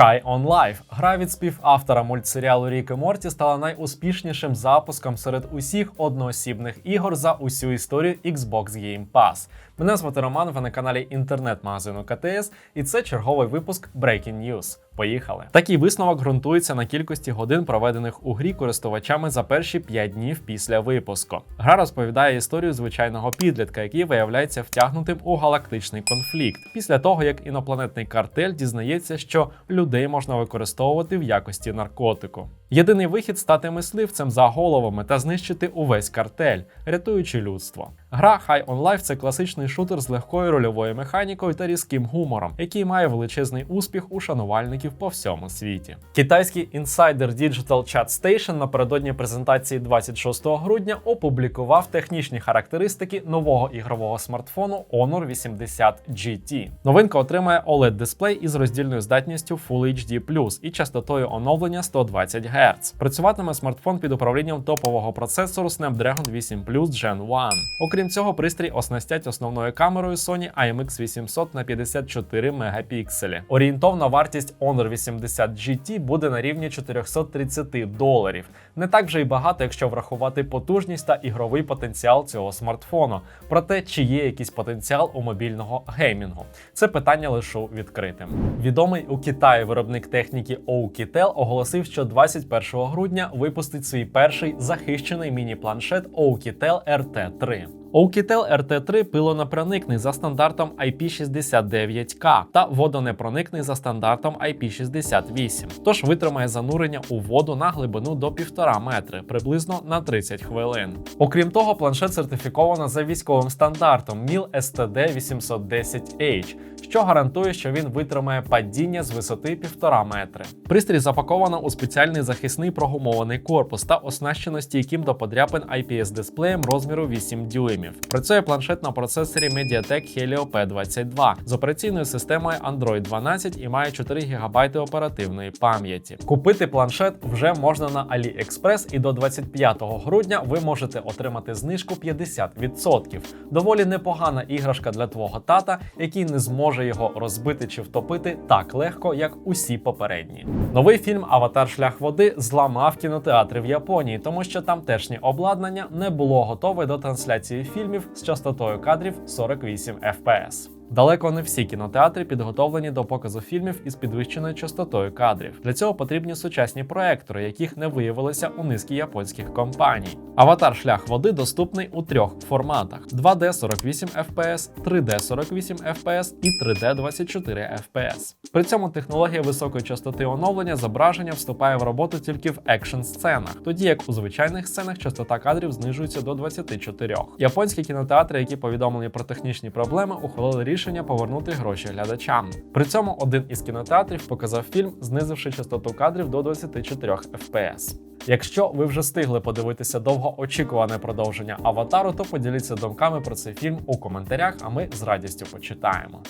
High on Life. Гра від співавтора мультсеріалу Рік і Морті стала найуспішнішим запуском серед усіх одноосібних ігор за усю історію Xbox Game Pass. Мене звати Роман, ви на каналі інтернет-магазину КТС, і це черговий випуск Breaking News. Поїхали. Такий висновок ґрунтується на кількості годин, проведених у грі користувачами за перші 5 днів після випуску. Гра розповідає історію звичайного підлітка, який виявляється втягнутим у галактичний конфлікт після того, як інопланетний картель дізнається, що людей можна використовувати в якості наркотику. Єдиний вихід стати мисливцем за головами та знищити увесь картель, рятуючи людство. Гра High on Life – це класичний шутер з легкою рольовою механікою та різким гумором, який має величезний успіх у шанувальників по всьому світі. Китайський інсайдер Digital Chat Station напередодні презентації 26 грудня опублікував технічні характеристики нового ігрового смартфону Honor 80 GT. Новинка отримає oled дисплей із роздільною здатністю Full HD+, і частотою оновлення 120 Гц. Працюватиме смартфон під управлінням топового процесору Snapdragon 8 Plus Gen 1. Окрім цього, пристрій оснастять основною камерою Sony IMX 800 на 54 мегапікселі. Орієнтовна вартість Honor 80 GT буде на рівні 430 доларів. Не так вже й багато, якщо врахувати потужність та ігровий потенціал цього смартфону. Проте, чи є якийсь потенціал у мобільного геймінгу? Це питання лишу відкритим. Відомий у Китаї виробник техніки Oukitel оголосив, що 21 грудня випустить свій перший захищений міні-планшет Oukitel RT3. Oukitel RT3 пилонепроникний за стандартом IP69K та водонепроникний за стандартом IP68, тож витримає занурення у воду на глибину до 1,5 метри, приблизно на 30 хвилин. Окрім того, планшет сертифіковано за військовим стандартом MIL STD 810H, що гарантує, що він витримає падіння з висоти 1,5 метри. Пристрій запаковано у спеціальний захисний прогумований корпус та оснащено стійким до подряпин IPS дисплеєм розміру 8 дюймів. Працює планшет на процесорі MediaTek Helio P22 з операційною системою Android 12 і має 4 ГБ оперативної пам'яті. Купити планшет вже можна на AliExpress і до 25 грудня ви можете отримати знижку 50%. Доволі непогана іграшка для твого тата, який не зможе його розбити чи втопити так легко, як усі попередні. Новий фільм Аватар Шлях води зламав кінотеатри в Японії, тому що тамтешнє обладнання не було готове до трансляції фільмів з частотою кадрів 48 FPS. Далеко не всі кінотеатри підготовлені до показу фільмів із підвищеною частотою кадрів. Для цього потрібні сучасні проектори, яких не виявилося у низки японських компаній. Аватар шлях води доступний у трьох форматах: 2D 48 FPS, 3D 48 FPS і 3D 24 FPS. При цьому технологія високої частоти оновлення зображення вступає в роботу тільки в екшн сценах, тоді як у звичайних сценах частота кадрів знижується до 24. Японські кінотеатри, які повідомлені про технічні проблеми, ухвалили рішення повернути гроші глядачам. При цьому один із кінотеатрів показав фільм, знизивши частоту кадрів до 24 FPS. Якщо ви вже встигли подивитися довгоочікуване продовження аватару, то поділіться думками про цей фільм у коментарях, а ми з радістю почитаємо.